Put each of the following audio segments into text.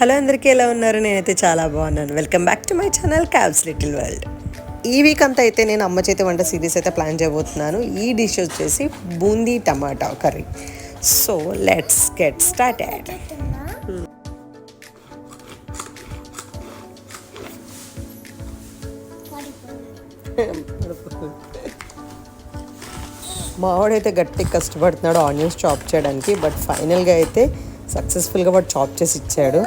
Hello అందరికీ ఎలా ఉన్నారు? నేనైతే చాలా బాగున్నాను. Welcome back to my channel cabs little world ఈ వీక్ అంతా అయితే నేను అమ్మ చేతి వంట సిరీస్ అయితే ప్లాన్ చేయబోతున్నాను. ఈ డిష్ వచ్చేసి boondi tomato curry. So let's get started మావాడైతే గట్టి కష్టపడుతున్నాడు ఆనియన్స్ చాప్ చేయడానికి బట్ ఫైనల్గా అయితే సక్సెస్ఫుల్గా వాడు చాప్ చేసి ఇచ్చాడు.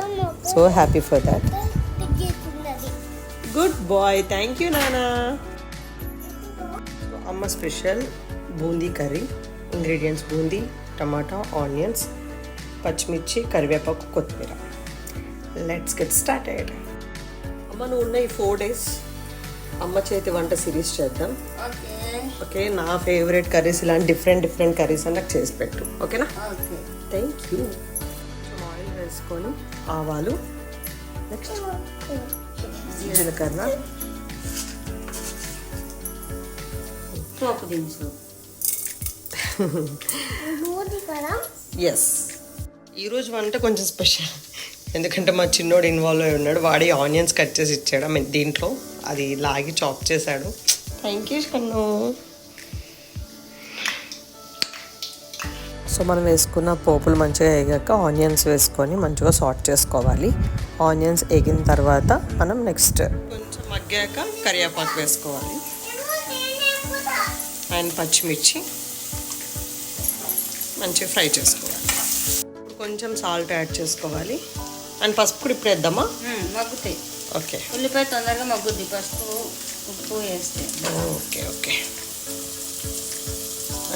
So happy for that. Good boy. Thank you నానా. అమ్మ special boondi curry. Ingredients boondi tomato onions పచ్చిమిర్చి కరివేపాకు కొత్తిమీర. లెట్స్ గెట్ స్టార్టెడ్ అమ్మ నువ్వు ఉన్న ఈ ఫోర్ డేస్ అమ్మ చేతి వంట సిరీస్ చేద్దాం. ఓకే. నా ఫేవరెట్ కర్రీస్ ఇలాంటి డిఫరెంట్ డిఫరెంట్ కర్రీస్ అని నాకు చేసి పెట్టు. ఓకేనా? థ్యాంక్ యూ వేసుకొని ఆవాలు. నెక్స్ట్ జీలకర్ర. పోపు దినుసు ఎస్ ఈరోజు వంట కొంచెం స్పెషల్. ఎందుకంటే మా చిన్నోడు ఇన్వాల్వ్ అయి ఉన్నాడు. వాడి ఆనియన్స్ కట్ చేసి ఇచ్చాడు. దీంట్లో అది లాగి చాప్ చేశాడు. థ్యాంక్ యూ కన్ను. సో మనం వేసుకున్న పోపులు మంచిగా వేగాక ఆనియన్స్ వేసుకొని మంచిగా సార్ట్ చేసుకోవాలి. ఆనియన్స్ వేగిన తర్వాత మనం నెక్స్ట్ కొంచెం మగ్గాక కరివేపాకు వేసుకోవాలి. అండ్ పచ్చిమిర్చి మంచిగా ఫ్రై చేసుకోవాలి. కొంచెం సాల్ట్ యాడ్ చేసుకోవాలి. అండ్ పసుపు కూడా ఇప్పుడు వేద్దామా? మగ్గుతాయి. ఓకే. ఉల్లిపాయ తొందరగా మగ్గుద్ది. పసుపు ఉప్పు వేస్తే. Okay okay.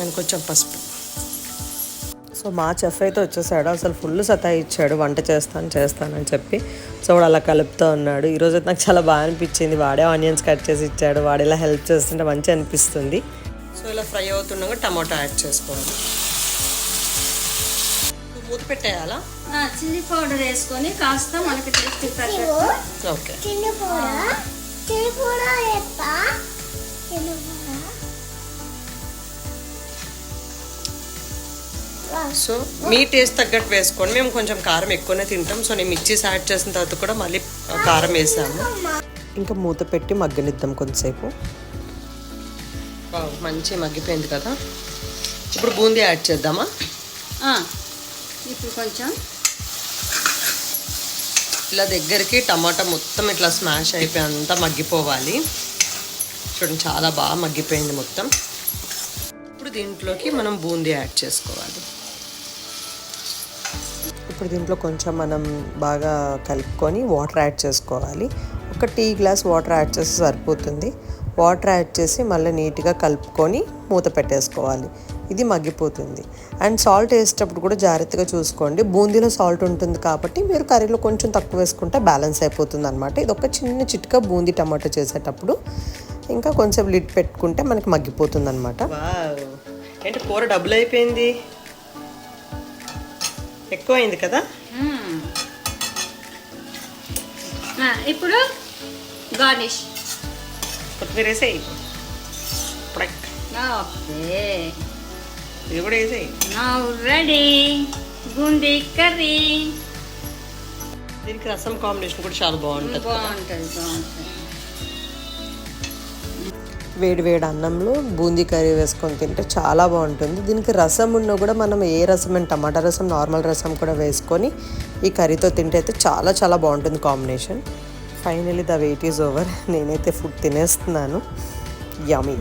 అండ్ కొంచెం పసుపు. సో మా చెఫ్ అయితే వచ్చేసాడు. అసలు ఫుల్ సతా ఇచ్చాడు వంట చేస్తాను చేస్తానని చెప్పి. సో వాడు అలా కలుపుతూ ఉన్నాడు. ఈరోజు అయితే నాకు చాలా బాగా అనిపించింది. వాడే ఆనియన్స్ కట్ చేసి ఇచ్చాడు. వాడు ఇలా హెల్ప్ చేస్తుంటే మంచిగా అనిపిస్తుంది. సో ఇలా ఫ్రై అవుతుండగా టమాటో యాడ్ చేసుకోవాలి. మూత పెట్టేయాలా? చిల్లీ పౌడర్ వేసుకొని కాస్త మనకి టేస్ట్ ఓకే. చిన్న పూడ చిన్న పూడ సో మీ టేస్ట్ తగ్గట్టు వేసుకోండి మేము కొంచెం కారం ఎక్కువనే తింటాం. సో నేను మిర్చీస్ యాడ్ చేసిన తర్వాత కూడా మళ్ళీ కారం వేసాము. ఇంకా మూత పెట్టి మగ్గనిద్దాం కొంతసేపు. మంచి మగ్గిపోయింది కదా. ఇప్పుడు బూందీ యాడ్ చేద్దామా? ఆ, ఇప్పుడు కొంచెం. ఇలా దగ్గరికి టమాటా మొత్తం ఇట్లా స్మాష్ అయిపోయి అంతా మగ్గిపోవాలి. చూడండి చాలా బాగా మగ్గిపోయింది మొత్తం. ఇప్పుడు దీంట్లోకి మనం బూందీ యాడ్ చేసుకోవాలి. ఇప్పుడు దీంట్లో కొంచెం మనం బాగా కలుపుకొని వాటర్ యాడ్ చేసుకోవాలి. ఒక టీ గ్లాస్ వాటర్ యాడ్ చేస్తే సరిపోతుంది. వాటర్ యాడ్ చేసి మళ్ళీ నీట్గా కలుపుకొని మూత పెట్టేసుకోవాలి. ఇది మగ్గిపోతుంది. అండ్ సాల్ట్ వేసేటప్పుడు కూడా జాగ్రత్తగా చూసుకోండి. బూందీలో సాల్ట్ ఉంటుంది కాబట్టి మీరు కర్రీలో కొంచెం తక్కువ వేసుకుంటే బ్యాలెన్స్ అయిపోతుంది అనమాట ఇది ఒక చిన్న చిట్కా బూందీ టమాటో చేసేటప్పుడు ఇంకా కొంచెం లిడ్ పెట్టుకుంటే మనకి మగ్గిపోతుంది అనమాట ఏంటి కూర డబ్బులు అయిపోయింది? ఎక్కువైంది కదా? ఇప్పుడు గార్నిష్. కొత్తిమీర వేసేయి. ఓకే. ఇది కూడా వేసేయి. Ready boondi curry. దీనికి రసం కాంబినేషన్ కూడా చాలా బాగుంటుంది బాగుంటుంది బాగుంటుంది. వేడి వేడి అన్నంలో బూందీ కర్రీ వేసుకొని తింటే చాలా బాగుంటుంది. దీనికి రసం ఉన్నా కూడా మనం ఏ రసం అండ్ టమాటా రసం నార్మల్ రసం కూడా వేసుకొని ఈ కర్రీతో తింటే అయితే చాలా చాలా బాగుంటుంది combination. Finally the wait is over నేనైతే ఫుడ్ తినేస్తున్నాను. యమీ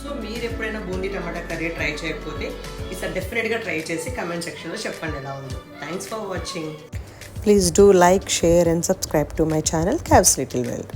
సో మీరు ఎప్పుడైనా బూందీ టమాటా కర్రీ ట్రై చేయకపోతే ఈసారి డెఫినెట్గా ట్రై చేసి కమెంట్ సెక్షన్లో చెప్పండి ఎలా ఉందో. Thanks for watching please do like share and subscribe to my channel cabs little world